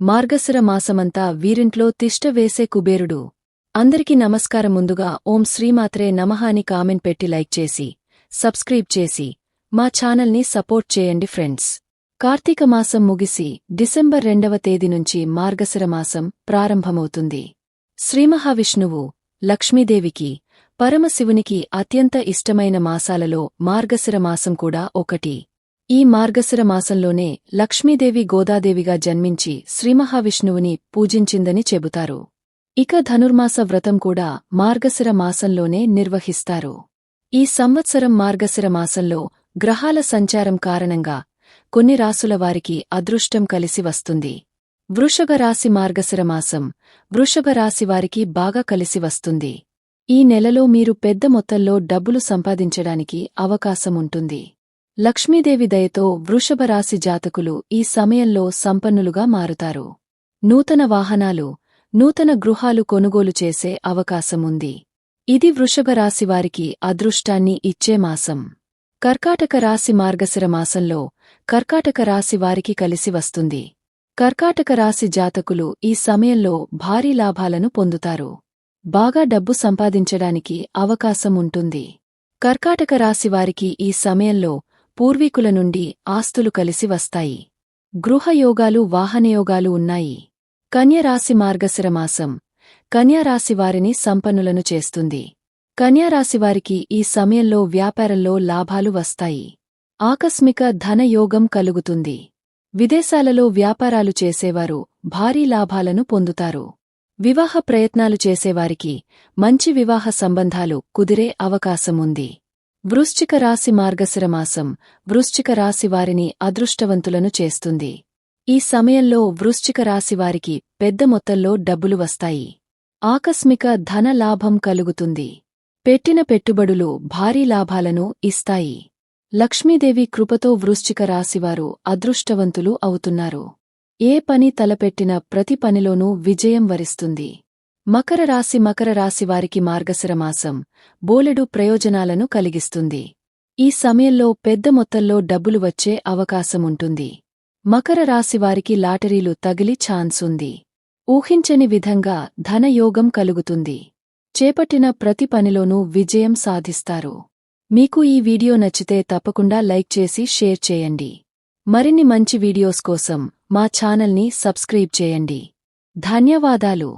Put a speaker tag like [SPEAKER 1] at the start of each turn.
[SPEAKER 1] మార్గశిర మాసమంతా వీరింట్లో తిష్ట వేసే కుబేరుడు. అందరికీ నమస్కారం ముందుగా ఓం శ్రీమాత్రే నమః అని కామెంట్ పెట్టి లైక్ చేసి సబ్స్క్రైబ్ చేసి మా ఛానల్ని సపోర్ట్ చేయండి ఫ్రెండ్స్. కార్తీక మాసం ముగిసి డిసెంబర్ రెండవ తేదీ నుంచి మార్గశిర మాసం ప్రారంభమవుతుంది. శ్రీమహావిష్ణువు లక్ష్మీదేవికి పరమశివునికి అత్యంత ఇష్టమైన మాసాలలో మార్గశిర మాసం కూడా ఒకటి. ఈ మార్గశిర మాసంలోనే లక్ష్మీదేవి గోదాదేవిగా జన్మించి శ్రీమహావిష్ణువుని పూజించిందని చెబుతారు. ఇక ధనుర్మాస వ్రతం కూడా మార్గశిర మాసంలోనే నిర్వహిస్తారు. ఈ సంవత్సరం మార్గశిర మాసంలో గ్రహాల సంచారం కారణంగా కొన్ని రాసుల వారికి అదృష్టం కలిసి వస్తుంది. వృషభ రాశి మార్గశిర మాసం వృషభ రాశి వారికి బాగా కలిసి వస్తుంది. ఈ నెలలో మీరు పెద్ద మొత్తంలో డబ్బులు సంపాదించడానికి అవకాశముంటుంది లక్ష్మీదేవి దయతో వృషభ రాశి జాతకులు ఈ సమయంలో సంపన్నులుగా మారుతారు. నూతన వాహనాలు నూతన గృహాలు కొనుగోలు చేసే అవకాశముంది. ఇది వృషభ అదృష్టాన్ని ఇచ్చే మాసం. కర్కాటక రాశి మార్గశిర మాసంలో కర్కాటక రాశి వారికి కలిసి వస్తుంది. కర్కాటక రాశి జాతకులు ఈ సమయంలో భారీ లాభాలను పొందుతారు. బాగా డబ్బు సంపాదించడానికి అవకాశం ఉంటుంది కర్కాటక రాశి వారికి ఈ సమయంలో పూర్వీకుల నుండి ఆస్తులు కలిసి వస్తాయి. గృహయోగాలు వాహనయోగాలు ఉన్నాయి. కన్యరాశి మార్గశిరమాసం కన్యారాశివారిని సంపన్నులను చేస్తుంది. కన్యారాశివారికి ఈ సమయంలో వ్యాపారంలో లాభాలు వస్తాయి. ఆకస్మిక ధనయోగం కలుగుతుంది. విదేశాలలో వ్యాపారాలు చేసేవారు భారీ లాభాలను పొందుతారు. వివాహ ప్రయత్నాలు చేసేవారికి మంచి వివాహ సంబంధాలు కుదిరే అవకాశముంది. వృశ్చిక రాశి మార్గశిర మాసం వృశ్చిక రాశి వారిని అదృష్టవంతులను చేస్తుంది. ఈ సమయంలో వృశ్చిక రాశివారికి పెద్ద మొత్తంలో డబ్బులు వస్తాయి. ఆకస్మిక ధన లాభం కలుగుతుంది. పెట్టిన పెట్టుబడులు భారీ లాభాలను ఇస్తాయి. లక్ష్మీదేవి కృపతో వృశ్చిక రాశివారు అదృష్టవంతులు అవుతున్నారు. ఏ పని తలపెట్టిన ప్రతి పనిలోనూ విజయం వరిస్తుంది. మకర రాశి మకర రాశి వారికి మార్గశిరమాసం బోలెడు ప్రయోజనాలను కలిగిస్తుంది. ఈ సమయంలో పెద్ద మొత్తంలో డబ్బులు వచ్చే అవకాశముంటుంది. మకర రాశి వారికి లాటరీలు తగిలి ఛాన్స్ ఉంది. ఊహించని విధంగా ధనయోగం కలుగుతుంది. చేపట్టిన ప్రతి పనిలోనూ విజయం సాధిస్తారు. మీకు ఈ వీడియో నచ్చితే తప్పకుండా లైక్ చేసి షేర్ చేయండి. మరిన్ని మంచి వీడియోస్ కోసం మా ఛానల్ని సబ్స్క్రైబ్ చేయండి. ధన్యవాదాలు.